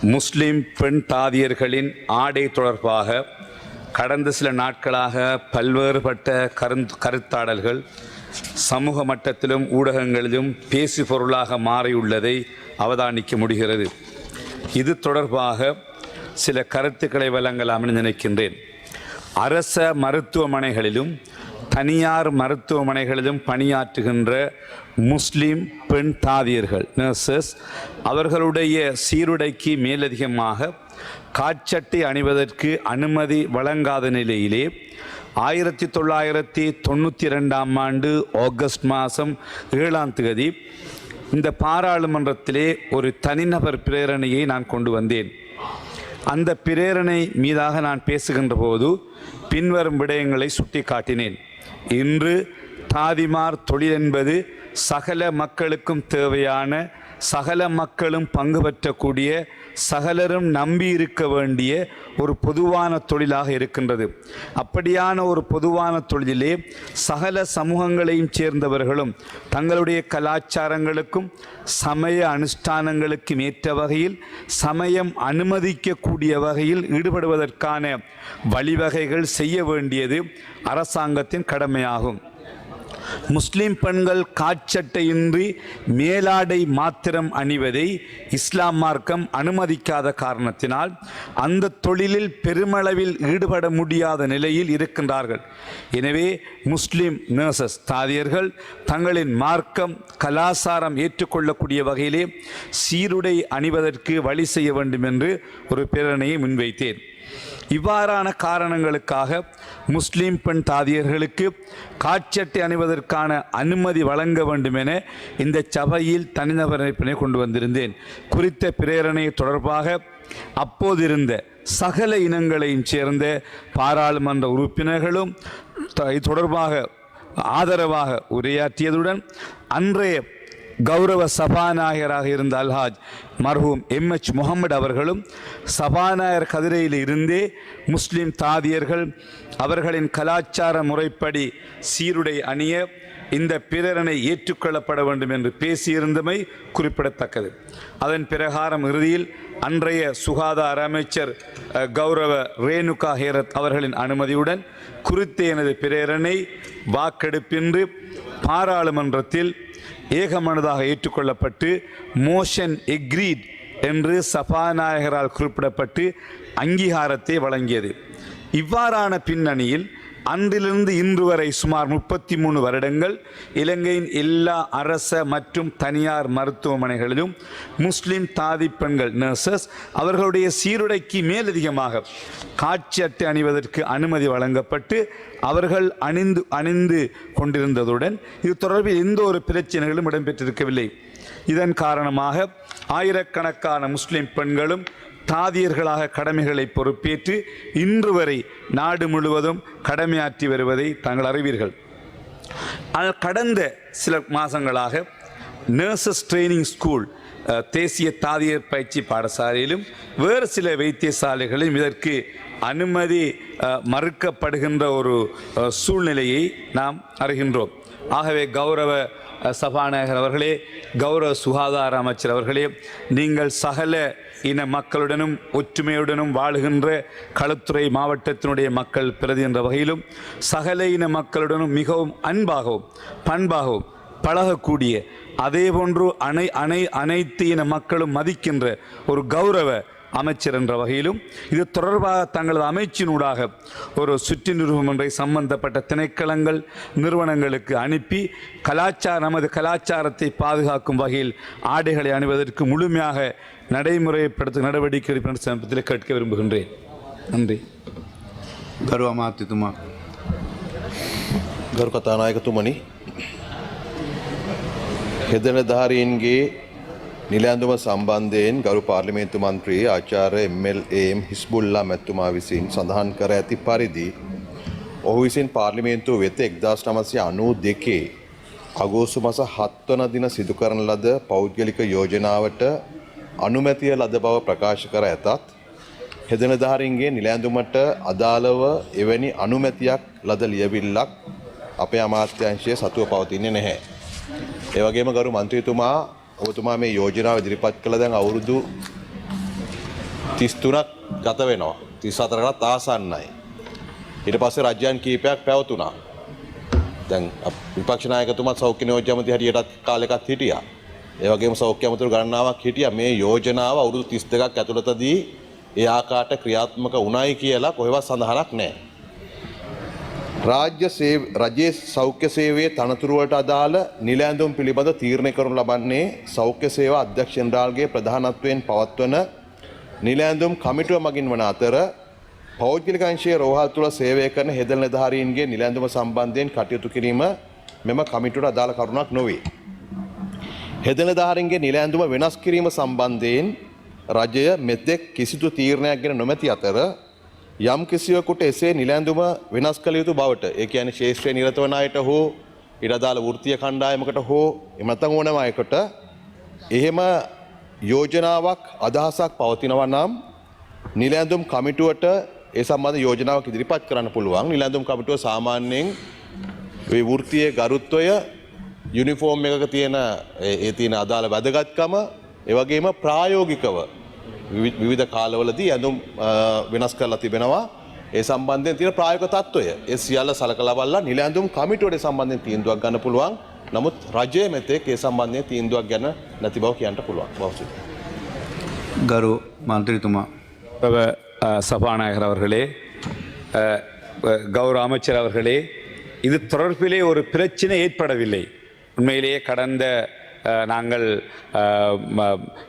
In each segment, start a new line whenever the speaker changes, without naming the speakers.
முஸ்லிம் பெண் தாதியர்களின் ஆடை தொடர்பாக கடந்த சில நாட்களாக பல்வேறுபட்ட கருந் கருத்தாடல்கள் சமூக மட்டத்திலும் ஊடகங்களிலும் பேசு பொருளாக மாறியுள்ளதை அவதானிக்க முடிகிறது. இது தொடர்பாக சில கருத்துக்களை வழங்கலாம் என நினைக்கின்றேன். அரச மருத்துவமனைகளிலும் தனியார் மருத்துவமனைகளிலும் பணியாற்றுகின்ற முஸ்லீம் பெண் தாதியர்கள் நர்சஸ் அவர்களுடைய சீருடைக்கு மேலதிகமாக காட்சட்டை அணிவதற்கு அனுமதி வழங்காத நிலையிலே ஆயிரத்தி தொள்ளாயிரத்தி தொண்ணூற்றி ரெண்டாம் ஆண்டு ஆகஸ்ட் மாதம் ஏழாம் தேதி இந்த பாராளுமன்றத்திலே ஒரு தனிநபர் பிரேரணையை நான் கொண்டு வந்தேன். அந்த பிரேரணை மீதாக நான் பேசுகின்ற போது பின்வரும் விடயங்களை சுட்டிக்காட்டினேன். இன்று தாதிமார் தொழில் என்பது சகல மக்களுக்கும் தேவையான சகல மக்களும் பங்கு பெற்றக்கூடிய சகலரும் நம்பி இருக்க வேண்டிய ஒரு பொதுவான தொழிலாக இருக்கின்றது. அப்படியான ஒரு பொதுவான தொழிலே சகல சமூகங்களையும் சேர்ந்தவர்களும் தங்களுடைய கலாச்சாரங்களுக்கும் சமய அனுஷ்டானங்களுக்கும் ஏற்ற வகையில் சமயம் அனுமதிக்கக்கூடிய வகையில் ஈடுபடுவதற்கான வழிவகைகள் செய்ய வேண்டியது அரசாங்கத்தின் கடமையாகும். முஸ்லிம் பெண்கள் காட்சட்டையின்றி மேலாடை மாத்திரம் அணிவதை இஸ்லாம் மார்க்கம் அனுமதிக்காத காரணத்தினால் அந்த தொழிலில் பெருமளவில் ஈடுபட முடியாத நிலையில் இருக்கின்றார்கள். எனவே முஸ்லிம் நர்சஸ் தாதியர்கள் தங்களின் மார்க்கம் கலாசாரம் ஏற்றுக்கொள்ளக்கூடிய வகையிலே சீருடை அணிவதற்கு வழி செய்ய வேண்டும் என்று ஒரு பிரேரணையை முன்வைத்தேன். இவ்வாறான காரணங்களுக்காக முஸ்லீம் பெண் தாதியர்களுக்கு காட்சட்டை அணிவதற்கான அனுமதி வழங்க வேண்டும் என இந்த சபையில் தனிநபர் அமைப்பினை கொண்டு வந்திருந்தேன். குறித்த பிரேரணை தொடர்பாக அப்போதிருந்த சகல இனங்களையும் சேர்ந்த பாராளுமன்ற உறுப்பினர்களும் த- இது தொடர்பாக ஆதரவாக உரையாற்றியதுடன் அன்றைய கௌரவ சபாநாயகராக இருந்த அல்ஹாஜ் மர்ஹூம் எம் எச் முகமது அவர்களும் சபாநாயகர் கதிரையில் இருந்தே முஸ்லிம் தாதியர்கள் அவர்களின் கலாச்சார முறைப்படி சீருடை அணிய இந்த பிரேரணை ஏற்றுக்கொள்ளப்பட வேண்டும் என்று பேசியிருந்தமை குறிப்பிடத்தக்கது. அதன் பிரகாரம் இறுதியில் அன்றைய சுகாதார அமைச்சர் கௌரவ ரேணுகா ஹேரத் அவர்களின் அனுமதியுடன் குறித்த எனது பிரேரணை வாக்கெடுப்பின்றி பாராளுமன்றத்தில் ஏகமனதாக ஏற்றுக்கொள்ளப்பட்டு மோஷன் எக்ரீட் என்று சபாநாயகரால் குறிப்பிடப்பட்டு அங்கீகாரத்தை வழங்கியது. இவ்வாறான பின்னணியில் அன்றிலிருந்து இன்று வரை சுமார் முப்பத்தி மூணு வருடங்கள் இலங்கையின் எல்லா அரச மற்றும் தனியார் மருத்துவமனைகளிலும் முஸ்லிம் தாதி பெண்கள் நர்சஸ் அவர்களுடைய சீருடைக்கு மேலதிகமாக காட்சி அட்டை அணிவதற்கு அனுமதி வழங்கப்பட்டு அவர்கள் அணிந்து அணிந்து கொண்டிருந்ததுடன் இது தொடர்பில் எந்த ஒரு பிரச்சனைகளும் இடம்பெற்றிருக்கவில்லை. இதன் காரணமாக ஆயிரக்கணக்கான முஸ்லிம் பெண்களும் தாதியர்களாக கடமைகளை பொறுப்பேற்று இன்று வரை நாடு முழுவதும் கடமையாற்றி வருவதை தாங்கள் அறிவீர்கள். ஆனால் கடந்த சில மாதங்களாக நர்சஸ் ட்ரைனிங் ஸ்கூல் தேசிய தாதியர் பயிற்சி பாடசாலையிலும் வேறு சில வைத்தியசாலைகளிலும் இதற்கு அனுமதி மறுக்கப்படுகின்ற ஒரு சூழ்நிலையை நாம் அறிகின்றோம். ஆகவே கௌரவ சபாநாயகர் அவர்களே கௌரவ சுகாதார அமைச்சர் அவர்களே நீங்கள் சகல இன மக்களுடனும் ஒற்றுமையுடனும் வாழுகின்ற களத்துறை மாவட்டத்தினுடைய மக்கள் பிரதி என்ற வகையிலும் சகல இன மக்களுடனும் மிகவும் அன்பாகவும் பண்பாகவும் பழகக்கூடிய அதேபோன்று அனை அனை அனைத்து இன மக்களும் மதிக்கின்ற ஒரு கௌரவ அமைச்சர் என்ற வகையிலும் இது தொடர்பாக தங்களது அமைச்சினூடாக ஒரு சுற்றி நிறுவனம் ஒன்றை சம்பந்தப்பட்ட திணைக்களங்கள் நிறுவனங்களுக்கு அனுப்பி கலாச்சார நமது கலாச்சாரத்தை பாதுகாக்கும் வகையில் ஆடைகளை அணிவதற்கு முழுமையாக நடைமுறைப்படுத்த நடவடிக்கை எடுப்பது என்ற சமீபத்தில் கேட்க விரும்புகின்றேன் நன்றி
ගරු අමාත්‍යතුමා
ගරු කතානායකතුමනි හෙදනධාරීන්ගේ නිලඇඳුම සම්බන්ධයෙන් ගරු පාර්ලිමේන්තු මන්ත්‍රී ආචාර්ය එම් හිස්බුල්ලා මැත්තුමා විසින් සඳහන් කර ඇති පරිදි ඔහු විසින් පාර්ලිමේන්තුව වෙත එක්දස් නමසය අනූ දෙකේ අගෝසු මස හත්වන දින සිදු කරන ලද පෞද්ගලික යෝජනාවට අනුමැතිය ලද බව ප්‍රකාශ කර ඇතත් හෙදනධාරින්ගේ නිලෑඳුමට අදාළව එවැනි අනුමැතියක් ලද ලියවිල්ලක් අපේ අමාත්‍යංශය සතුව පවතින්නේ නැහැ. ඒවගේම ගරු මන්ත්‍රීතුමා ඔබතුමා මේ යෝජනාව ඉදිරිපත් කළ දැන් අවුරුදු තිස්තුනක් ගත වෙනවා තිස් අතරකටත් ආසන්නයි. ඉට පස්සේ රජ්‍යන් කීපයක් පැවතුනා. දැන් අප- විපක්ෂ නායකතුමත් සෞඛ්‍ය නියෝජ්‍යමති හැටියටත් කාලෙකත් හිටියා. ඒ වගේම සෞඛ්‍ය අමතුරු ගණනාවක් හිටියා. මේ යෝජනාව අවුරුදු 32ක් ඇතුළතදී ඒ ආකාරයට ක්‍රියාත්මක වුණයි කියලා කොහෙවත් සඳහනක් නැහැ. රාජ්‍ය සේව රජයේ සෞඛ්‍ය සේවයේ තනතුරුවට අදාළ නිල ඇඳුම් පිළිබඳ තීරණය කරනු ලබන්නේ සෞඛ්‍ය සේවා අධ්‍යක්ෂ ජෙනරාල්ගේ ප්‍රධානත්වයෙන් පවත්වන නිල ඇඳුම් කමිටුව මගින් වන අතර පෞද්ගලික අංශයේ රෝහල් තුළ සේවය කරන හෙදල් නිලධාරීන්ගේ නිල ඇඳුම සම්බන්ධයෙන් කටයුතු කිරීම මෙම කමිටුවට අදාළ කරුණක් නොවේ. හෙදල් නිලධාරීන්ගේ නිල ඇඳුම වෙනස් කිරීම සම්බන්ධයෙන් රජය මෙතෙක් කිසිදු තීරණයක් ගෙන නොමැති අතර යම් කිසිවකුට එසේ නිලැඳුම වෙනස් කළ යුතු බවට ඒ කියන්නේ ශේෂත්‍රය නිරත වන අයට හෝ ඊට අදාළ වෘත්තීය කණ්ඩායමකට හෝ එහෙම නැත්නම් ඕනම අයකට එහෙම යෝජනාවක් අදහසක් පවතිනවා නම් නිලැඳුම් කමිටුවට ඒ සම්බන්ධ යෝජනාවක් ඉදිරිපත් කරන්න පුළුවන්. නිලැඳුම් කමිටුව සාමාන්‍යයෙන් ඒ වෘත්තීය ගරුත්වය යුනිෆෝම් එකක තියෙන ඒ ඒ තියෙන අදාළ වැදගත්කම ඒ වගේම ප්‍රායෝගිකව විවි- විවිධ කාලවලදී ඇඳුම් අ, වෙනස් කරලා තිබෙනවා ඒ සම්බන්ධයෙන් තියෙන ප්‍රායෝගික තත්ත්වය ඒ සියල්ල සලකලා බලලා නිල ඇඳුම් කමිටුවට ඒ සම්බන්ධයෙන් තීන්දුවක් ගන්න පුළුවන් නමුත් රජය මෙතෙක් ඒ සම්බන්ධයෙන් තීන්දුවක් ගැන නැති බව කියන්න පුළුවන් බවසු.
ගරු මන්ත්‍රීතුමා
கௌரவ, அஹ், சபாநாயகர் அவர்களே அஹ், அஹ், கௌரவ அமைச்சர் அவர்களே இது தொடர்பிலே ஒரு பிரச்சனை ஏற்படவில்லை உண்மையிலேயே கடந்த அஹ், நாங்கள்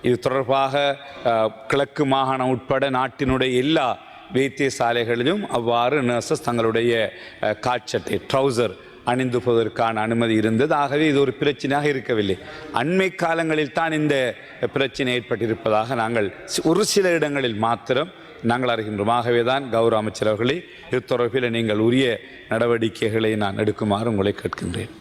இது தொடர்பாக கிழக்கு மாகாணம் உட்பட நாட்டினுடைய எல்லா வைத்தியசாலைகளிலும் அவ்வாறு நர்சஸ் தங்களுடைய அஹ், காட்சட்டை ட்ரௌசர் அணிந்து போவதற்கான அனுமதி இருந்தது. ஆகவே இது ஒரு பிரச்சனையாக இருக்கவில்லை. அண்மை காலங்களில் தான் இந்த பிரச்சனை ஏற்பட்டிருப்பதாக நாங்கள் ஒரு சில இடங்களில் மாத்திரம் நாங்கள் அறிகின்றோம். ஆகவே தான் கௌரவ அமைச்சர் அவர்களே இது தொடர்பில் நீங்கள் உரிய நடவடிக்கைகளை நான் எடுக்குமாறு உங்களை கேட்கின்றேன்.